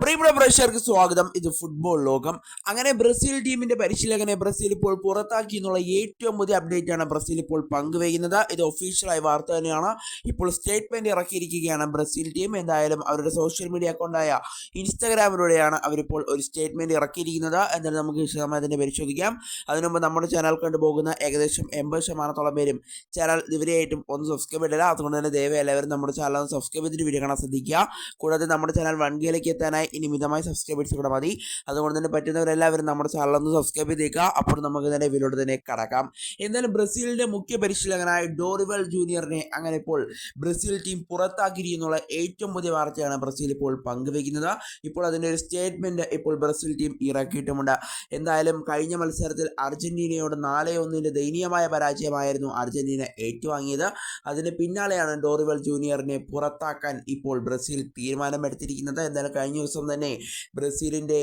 പ്രിയപ്പെട്ട പ്രേക്ഷകർക്ക് സ്വാഗതം. ഇത് ഫുട്ബോൾ ലോകം. അങ്ങനെ ബ്രസീൽ ടീമിന്റെ പരിശീലകനെ ബ്രസീൽ ഇപ്പോൾ പുറത്താക്കി എന്നുള്ള ഏറ്റവും പുതിയ അപ്ഡേറ്റ് ആണ് ബ്രസീൽ ഇപ്പോൾ പങ്കുവയ്ക്കുന്നത്. ഇത് ഒഫീഷ്യലായ വാർത്ത തന്നെയാണ്. ഇപ്പോൾ സ്റ്റേറ്റ്മെന്റ് ഇറക്കിയിരിക്കുകയാണ് ബ്രസീൽ ടീം എന്തായാലും അവരുടെ സോഷ്യൽ മീഡിയ അക്കൗണ്ടായ ഇൻസ്റ്റാഗ്രാമിലൂടെയാണ് അവരിപ്പോൾ ഒരു സ്റ്റേറ്റ്മെന്റ് ഇറക്കിയിരിക്കുന്നത്. എന്തായാലും നമുക്ക് വിശദമായി തന്നെ പരിശോധിക്കാം. അതിനുമുമ്പ് നമ്മുടെ ചാനൽ കണ്ടുപോകുന്ന ഏകദേശം എൺപത് ശതമാനത്തോളം പേരും ചാനൽ ഇതുവരെയായിട്ടും ഒന്ന് സബ്സ്ക്രൈബ് ചെയ്തില്ല അതുകൊണ്ട് തന്നെ ദയവായി എല്ലാവരും നമ്മുടെ ചാനൽ ഒന്ന് സബ്സ്ക്രൈബ് ചെയ്തിട്ട് വീഡിയോ കാണാൻ ശ്രദ്ധിക്കുക. കൂടാതെ നമ്മുടെ ചാനൽ വൺ കെയിലേക്ക് എത്താനായി ഇനി സബ്സ്ക്രൈബ് സബ്സ്ക്രൈബേഴ്സ് കൂടെ മതി. അതുകൊണ്ട് തന്നെ പറ്റുന്നവരെല്ലാവരും നമ്മുടെ ചാനലൊന്ന് സബ്സ്ക്രൈബ് ചെയ്തേക്കുക. അപ്പോൾ നമുക്ക് തന്നെ വീഡിയോട് തന്നെ കടക്കാം. എന്തായാലും ബ്രസീലിന്റെ മുഖ്യ പരിശീലകനായ ഡോറിവൽ ജൂനിയറിനെ അങ്ങനെ ഇപ്പോൾ ബ്രസീൽ ടീം പുറത്താക്കിയിരിക്കുന്നുള്ള ഏറ്റവും പുതിയ വാർത്തയാണ് ബ്രസീൽ ഇപ്പോൾ പങ്കുവയ്ക്കുന്നത്. ഇപ്പോൾ അതിന്റെ ഒരു സ്റ്റേറ്റ്മെന്റ് ഇപ്പോൾ ബ്രസീൽ ടീം ഇറക്കിയിട്ടുമുണ്ട്. എന്തായാലും കഴിഞ്ഞ മത്സരത്തിൽ അർജന്റീനയോട് നാല് ഒന്നിന്റെ ദയനീയമായ പരാജയമായിരുന്നു അർജന്റീന ഏറ്റുവാങ്ങിയത്. അതിന് പിന്നാലെയാണ് ഡോറിവൽ ജൂനിയറിനെ പുറത്താക്കാൻ ഇപ്പോൾ ബ്രസീൽ തീരുമാനമെടുത്തിരിക്കുന്നത്. എന്തായാലും കഴിഞ്ഞ ദിവസം തന്നെ ബ്രസീലിന്റെ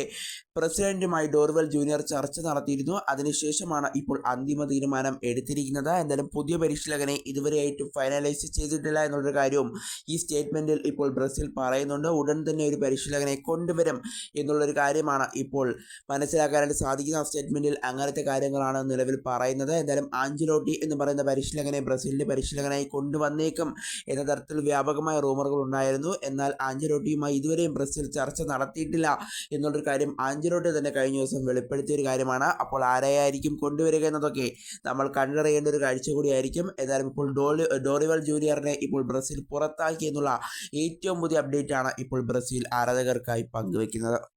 പ്രസിഡന്റുമായി ഡോർവൽ ജൂനിയർ ചർച്ച നടത്തിയിരുന്നു. അതിനുശേഷമാണ് ഇപ്പോൾ അന്തിമ തീരുമാനം എടുത്തിരിക്കുന്നത്. എന്തായാലും പുതിയ പരിശീലകനെ ഇതുവരെയായിട്ടും ഫൈനലൈസ് ചെയ്തിട്ടില്ല എന്നുള്ളൊരു കാര്യവും ഈ സ്റ്റേറ്റ്മെന്റിൽ ഇപ്പോൾ ബ്രസീൽ പറയുന്നുണ്ട്. ഉടൻ തന്നെ ഒരു പരിശീലകനെ കൊണ്ടുവരും എന്നുള്ളൊരു കാര്യമാണ് ഇപ്പോൾ മനസ്സിലാക്കാനായിട്ട് സാധിക്കുന്ന ആ സ്റ്റേറ്റ്മെന്റിൽ അങ്ങനത്തെ കാര്യങ്ങളാണ് നിലവിൽ പറയുന്നത്. എന്തായാലും ആഞ്ചലോട്ടി എന്ന് പറയുന്ന പരിശീലകനെ ബ്രസീലിന്റെ പരിശീലകനായി കൊണ്ടുവന്നേക്കും എന്ന തരത്തിൽ വ്യാപകമായ റൂമറുകൾ ഉണ്ടായിരുന്നു. എന്നാൽ ആഞ്ചലോട്ടിയുമായി ഇതുവരെയും ബ്രസീൽ ചർച്ച നടത്തിയിട്ടില്ല എന്നുള്ളൊരു കാര്യം ആഞ്ചലോട്ടി തന്നെ കഴിഞ്ഞ ദിവസം വെളിപ്പെടുത്തിയ ഒരു കാര്യമാണ്. അപ്പോൾ ആരെയായിരിക്കും കൊണ്ടുവരിക എന്നതൊക്കെ നമ്മൾ കണ്ടറിയേണ്ട ഒരു കാഴ്ച കൂടിയായിരിക്കും. എന്നാലും ഇപ്പോൾ ഡോളി ഡോറിവൽ ജൂനിയറിനെ ഇപ്പോൾ ബ്രസീൽ പുറത്താക്കി എന്നുള്ള ഏറ്റവും പുതിയ അപ്ഡേറ്റ് ആണ് ഇപ്പോൾ ബ്രസീൽ ആരാധകർക്കായി പങ്കുവെക്കുന്നത്.